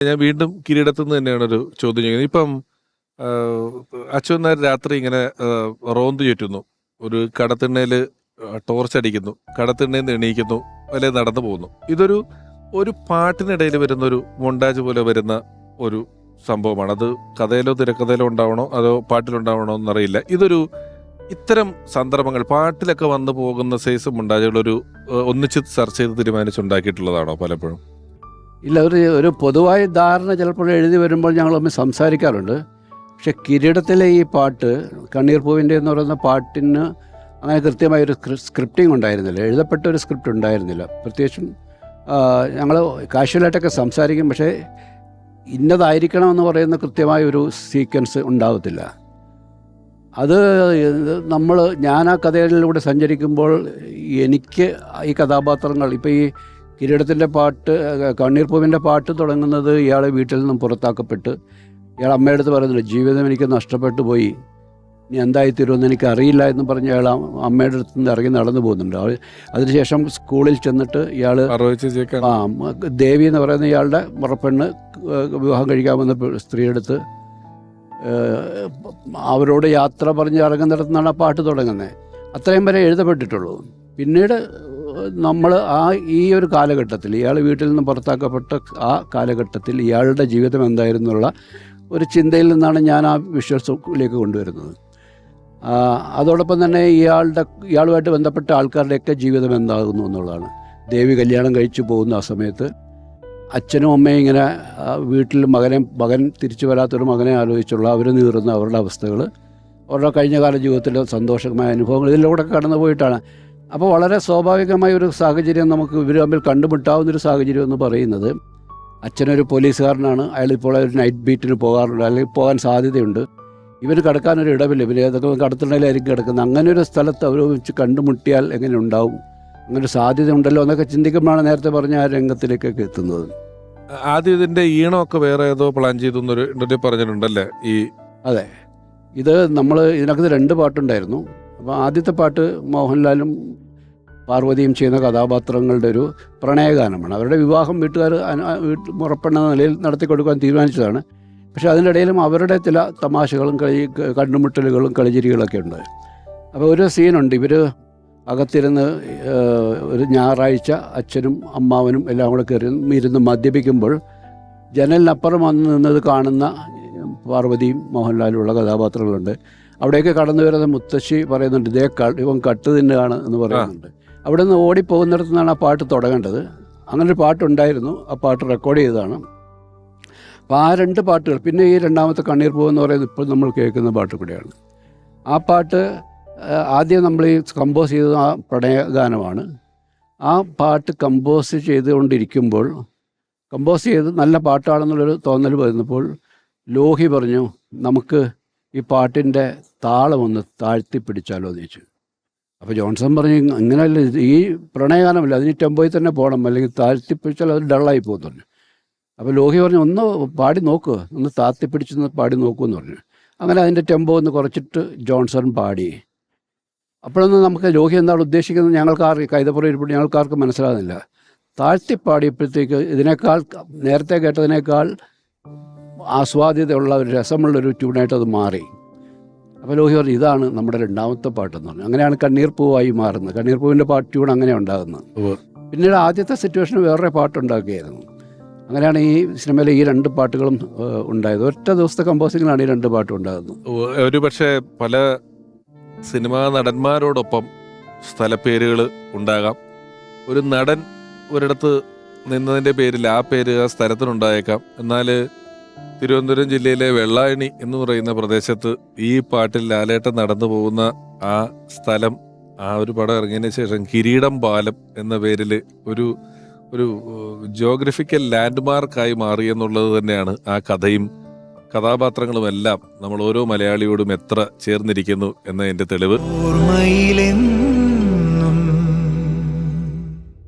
ഞാൻ വീണ്ടും കിരീടത്തു നിന്ന് തന്നെയാണ് ഒരു ചോദ്യം ചെയ്യുന്നത് ഇപ്പം അച്ഛൻ നായർ രാത്രി ഇങ്ങനെ റോന്ത് ചുറ്റുന്നു. ഒരു കടത്തിണ്ണയിൽ ടോർച്ച് അടിക്കുന്നു. കടത്തിണ്ണയിൽ നിന്ന് എണീക്കുന്നു. അല്ലെ നടന്നു പോകുന്നു. ഇതൊരു ഒരു പാട്ടിനിടയിൽ വരുന്ന ഒരു മൊണ്ടാജ് പോലെ വരുന്ന ഒരു സംഭവമാണ്. അത് കഥയിലോ തിരക്കഥയിലോ ഉണ്ടാവണോ അതോ പാട്ടിലുണ്ടാവണോ എന്നറിയില്ല. ഇതൊരു ഇത്തരം സന്ദർഭങ്ങൾ പാട്ടിലൊക്കെ വന്നു പോകുന്ന സൈസ് ആ, ഒന്നിച്ച് ചർച്ച ചെയ്ത് തീരുമാനിച്ചുണ്ടാക്കിയിട്ടുള്ളതാണോ പലപ്പോഴും? ഇല്ല ഒരു ഒരു പൊതുവായ ധാരണ ചിലപ്പോൾ എഴുതി വരുമ്പോൾ ഞങ്ങൾ തമ്മിൽ സംസാരിക്കാറുണ്ട്. പക്ഷെ കിരീടത്തിലെ ഈ പാട്ട് കണ്ണീർ പൂവിന്റെ എന്ന് പറയുന്ന പാട്ടിന് അങ്ങനെ കൃത്യമായ ഒരു സ്ക്രിപ്റ്റിംഗ് ഉണ്ടായിരുന്നില്ല. എഴുതപ്പെട്ട ഒരു സ്ക്രിപ്റ്റ് ഉണ്ടായിരുന്നില്ല. പ്രത്യേകിച്ചും ഞങ്ങൾ കാഷ്വലായിട്ടൊക്കെ സംസാരിക്കും. പക്ഷേ ഇന്നതായിരിക്കണം എന്ന് പറയുന്ന കൃത്യമായ ഒരു സീക്വൻസ് ഉണ്ടാവത്തില്ല. അത് നമ്മൾ ഞാൻ ആ കഥയിലൂടെ സഞ്ചരിക്കുമ്പോൾ എനിക്ക് ഈ കഥാപാത്രങ്ങൾ ഇപ്പോൾ ഈ കിരീടത്തിന്റെ പാട്ട് കണ്ണീർ പൂവിന്റെ പാട്ട് തുടങ്ങുന്നത് ഇയാളെ വീട്ടിൽ നിന്നും പുറത്താക്കപ്പെട്ട് ഇയാൾ അമ്മയുടെ അടുത്ത് പറയുന്നുണ്ട് ജീവിതം എനിക്ക് നഷ്ടപ്പെട്ടു പോയി. ഇനി എന്തായിത്തീരുമെന്ന് എനിക്ക് അറിയില്ല എന്ന് പറഞ്ഞ് അയാൾ അമ്മയുടെ അടുത്ത് നിന്ന് ഇറങ്ങി നടന്നു പോകുന്നുണ്ട്. അവൾ അതിനുശേഷം സ്കൂളിൽ ചെന്നിട്ട് ഇയാൾ ആ ദേവി എന്ന് പറയുന്ന ഇയാളുടെ മുറപ്പെണ്ണ് വിവാഹം കഴിക്കാമെന്ന വന്ന സ്ത്രീയെടുത്ത് അവരോട് യാത്ര പറഞ്ഞ് ഇറങ്ങുന്നിടത്ത് നിന്നാണ് ആ പാട്ട് തുടങ്ങുന്നത്. അത്രയും വരെ എഴുതപ്പെട്ടിട്ടുള്ളൂ. പിന്നീട് നമ്മൾ ആ ഈ ഒരു കാലഘട്ടത്തിൽ ഇയാൾ വീട്ടിൽ നിന്ന് പുറത്താക്കപ്പെട്ട ആ കാലഘട്ടത്തിൽ ഇയാളുടെ ജീവിതം എന്തായിരുന്നുള്ള ഒരു ചിന്തയിൽ നിന്നാണ് ഞാൻ ആ വിഷ്വൽസിലേക്ക് കൊണ്ടുവരുന്നത്. അതോടൊപ്പം തന്നെ ഇയാളുടെ ഇയാളുമായിട്ട് ബന്ധപ്പെട്ട ആൾക്കാരുടെയൊക്കെ ജീവിതം എന്താകുന്നു എന്നുള്ളതാണ്. ദേവി കല്യാണം കഴിച്ചു പോകുന്ന ആ സമയത്ത് അച്ഛനും അമ്മയും ഇങ്ങനെ വീട്ടിൽ മകനെ മകൻ തിരിച്ചു വരാത്തൊരു മകനെ ആലോചിച്ചുള്ള അവർ നീറുന്ന അവരുടെ അവസ്ഥകൾ അവരുടെ കഴിഞ്ഞ കാല ജീവിതത്തിലെ സന്തോഷമായ അനുഭവങ്ങൾ ഇതിലൂടെ കടന്നു പോയിട്ടാണ് അപ്പോൾ വളരെ സ്വാഭാവികമായ ഒരു സാഹചര്യം നമുക്ക് ഇവർ തമ്മിൽ കണ്ടുമുട്ടാവുന്നൊരു സാഹചര്യം എന്ന് പറയുന്നത് അച്ഛനൊരു പോലീസുകാരനാണ് അയാൾ ഇപ്പോൾ ഒരു നൈറ്റ് ബീറ്റിന് പോകാറുണ്ട് അല്ലെങ്കിൽ പോകാൻ സാധ്യതയുണ്ട്. ഇവന് കിടക്കാനൊരു ഇടവില്ല ഇവർ ഏതൊക്കെ കടത്തിണ്ണയിലായിരിക്കും കിടക്കുന്നത്. അങ്ങനെ ഒരു സ്ഥലത്ത് അവർ വെച്ച് കണ്ടുമുട്ടിയാൽ എങ്ങനെ ഉണ്ടാവും? അങ്ങനെ ഒരു സാധ്യത ഉണ്ടല്ലോ എന്നൊക്കെ ചിന്തിക്കുമ്പോഴാണ് നേരത്തെ പറഞ്ഞ ആ രംഗത്തിലേക്കൊക്കെ എത്തുന്നത്. ആദ്യം ഇതിന്റെ ഈണമൊക്കെ വേറെ ഏതോ പ്ലാൻ ചെയ്തു എന്നൊരു പറഞ്ഞിട്ടുണ്ടല്ലേ ഈ അതെ. ഇത് നമ്മൾ ഇതിനകത്ത് രണ്ട് പാട്ടുണ്ടായിരുന്നു. അപ്പോൾ ആദ്യത്തെ പാട്ട് മോഹൻലാലും പാർവതിയും ചെയ്യുന്ന കഥാപാത്രങ്ങളുടെ ഒരു പ്രണയഗാനമാണ്. അവരുടെ വിവാഹം വീട്ടുകാർ മുറപ്പെണ്ണ നിലയിൽ നടത്തി കൊടുക്കാൻ തീരുമാനിച്ചതാണ്. പക്ഷേ അതിനിടയിലും അവരുടെ ചില തമാശകളും കളി കണ്ടുമുട്ടലുകളും കളിചിരികളൊക്കെ ഉണ്ട്. അപ്പോൾ ഒരു സീനുണ്ട്. ഇവർ അകത്തിരുന്ന് ഒരു ഞായറാഴ്ച അച്ഛനും അമ്മാവനും എല്ലാം കൂടെ കയറി ഇരുന്ന് മദ്യപിക്കുമ്പോൾ ജനലിനപ്പുറം വന്ന് നിന്നത് കാണുന്ന പാർവതിയും മോഹൻലാലുമുള്ള കഥാപാത്രങ്ങളുണ്ട്. അവിടെയൊക്കെ കടന്നു വരുന്ന മുത്തശ്ശി പറയുന്നുണ്ട് ഇതേ ഇവൻ കട്ട് തിന്നുകയാണ് എന്ന് പറയുന്നുണ്ട്. അവിടെ നിന്ന് ഓടിപ്പോകുന്നിടത്തു നിന്നാണ് ആ പാട്ട് തുടങ്ങേണ്ടത്. അങ്ങനൊരു പാട്ടുണ്ടായിരുന്നു. ആ പാട്ട് റെക്കോർഡ് ചെയ്തതാണ്. അപ്പോൾ ആ രണ്ട് പാട്ടുകൾ പിന്നെ ഈ രണ്ടാമത്തെ കണ്ണീർ പോകുന്ന പറയുന്നത് ഇപ്പോൾ നമ്മൾ കേൾക്കുന്ന പാട്ട് കൂടെയാണ്. ആ പാട്ട് ആദ്യം നമ്മൾ ഈ കമ്പോസ് ചെയ്ത ആ പ്രണയഗാനമാണ്. ആ പാട്ട് കമ്പോസ് ചെയ്തുകൊണ്ടിരിക്കുമ്പോൾ കമ്പോസ് ചെയ്ത് നല്ല പാട്ടാണെന്നുള്ളൊരു തോന്നൽ വരുന്നപ്പോൾ ലോഹി പറഞ്ഞു നമുക്ക് ഈ പാട്ടിന്റെ താളമൊന്ന് താഴ്ത്തി പിടിച്ചാലോ എന്ന് ചോദിച്ചു. അപ്പോൾ ജോൺസൺ പറഞ്ഞു അങ്ങനെയല്ല ഇത് ഈ പ്രണയഗാനമല്ല അതിന് ടെമ്പോയിൽ തന്നെ പോകണം അല്ലെങ്കിൽ താഴ്ത്തിപ്പിടിച്ചാൽ അത് ഡള്ളായി പോകും പറഞ്ഞു. അപ്പോൾ ലോഹി പറഞ്ഞു ഒന്ന് പാടി നോക്കുക ഒന്ന് താത്തിപ്പിടിച്ച് പിടിച്ചൊന്ന് പാടി നോക്കൂ എന്ന് പറഞ്ഞു. അങ്ങനെ അതിന്റെ ടെമ്പോ ഒന്ന് കുറച്ചിട്ട് ജോൺസൺ പാടി. അപ്പോഴൊന്നും നമുക്ക് ലോഹി എന്താണ് ഉദ്ദേശിക്കുന്നത് ഞങ്ങൾക്കാർക്ക് കൈതപ്പുറം ഇരിപ്പിട്ട് ഞങ്ങൾക്കാർക്ക് മനസ്സിലാകുന്നില്ല. താഴ്ത്തി പാടിയപ്പോഴത്തേക്ക് ഇതിനേക്കാൾ നേരത്തെ കേട്ടതിനേക്കാൾ ആസ്വാദ്യതയുള്ള ഒരു രസമുള്ളൊരു ട്യൂണായിട്ട് അത് മാറി. അപ്പോൾ ലോഹി പറഞ്ഞു ഇതാണ് നമ്മുടെ രണ്ടാമത്തെ പാട്ടെന്ന് പറഞ്ഞു അങ്ങനെയാണ് കണ്ണീർ പൂവായി മാറുന്നത്. കണ്ണീർ പൂവിന്റെ പാട്ട് ട്യൂൺ അങ്ങനെ ഉണ്ടാകുന്നത്. പിന്നീട് ആദ്യത്തെ സിറ്റുവേഷൻ വേറൊരു പാട്ടുണ്ടാക്കിയായിരുന്നു അങ്ങനെയാണ് ഈ സിനിമയിലെ ഈ രണ്ട് പാട്ടുകളും ഉണ്ടായത്. ഒറ്റ ദിവസത്തെ കമ്പോസിങ്ങിലാണ് ഈ രണ്ട് പാട്ടും ഉണ്ടാകുന്നത്. ഒരു പക്ഷേ പല സിനിമാ നടന്മാരോടൊപ്പം സ്ഥലപ്പേരുകൾ ഉണ്ടാകാം. ഒരു നടൻ ഒരിടത്ത് നിന്നതിന്റെ പേരിൽ ആ പേര് ആ സ്ഥലത്തിനുണ്ടായേക്കാം. എന്നാൽ തിരുവനന്തപുരം ജില്ലയിലെ വെള്ളായണി എന്ന് പറയുന്ന പ്രദേശത്ത് ഈ പാട്ടിൽ ലാലേട്ടൻ നടന്നു പോകുന്ന ആ സ്ഥലം ആ ഒരു പടം ഇറങ്ങിയതിന് ശേഷം കിരീടം പാലം എന്ന പേരിൽ ഒരു ഒരു ജോഗ്രഫിക്കൽ ലാൻഡ്മാർക്കായി മാറി എന്നുള്ളത് തന്നെയാണ് ആ കഥയും കഥാപാത്രങ്ങളും എല്ലാം നമ്മൾ ഓരോ മലയാളിയോടും എത്ര ചേർന്നിരിക്കുന്നു എന്നതിന്റെ തെളിവ്. ഓർമ്മയിലെന്നും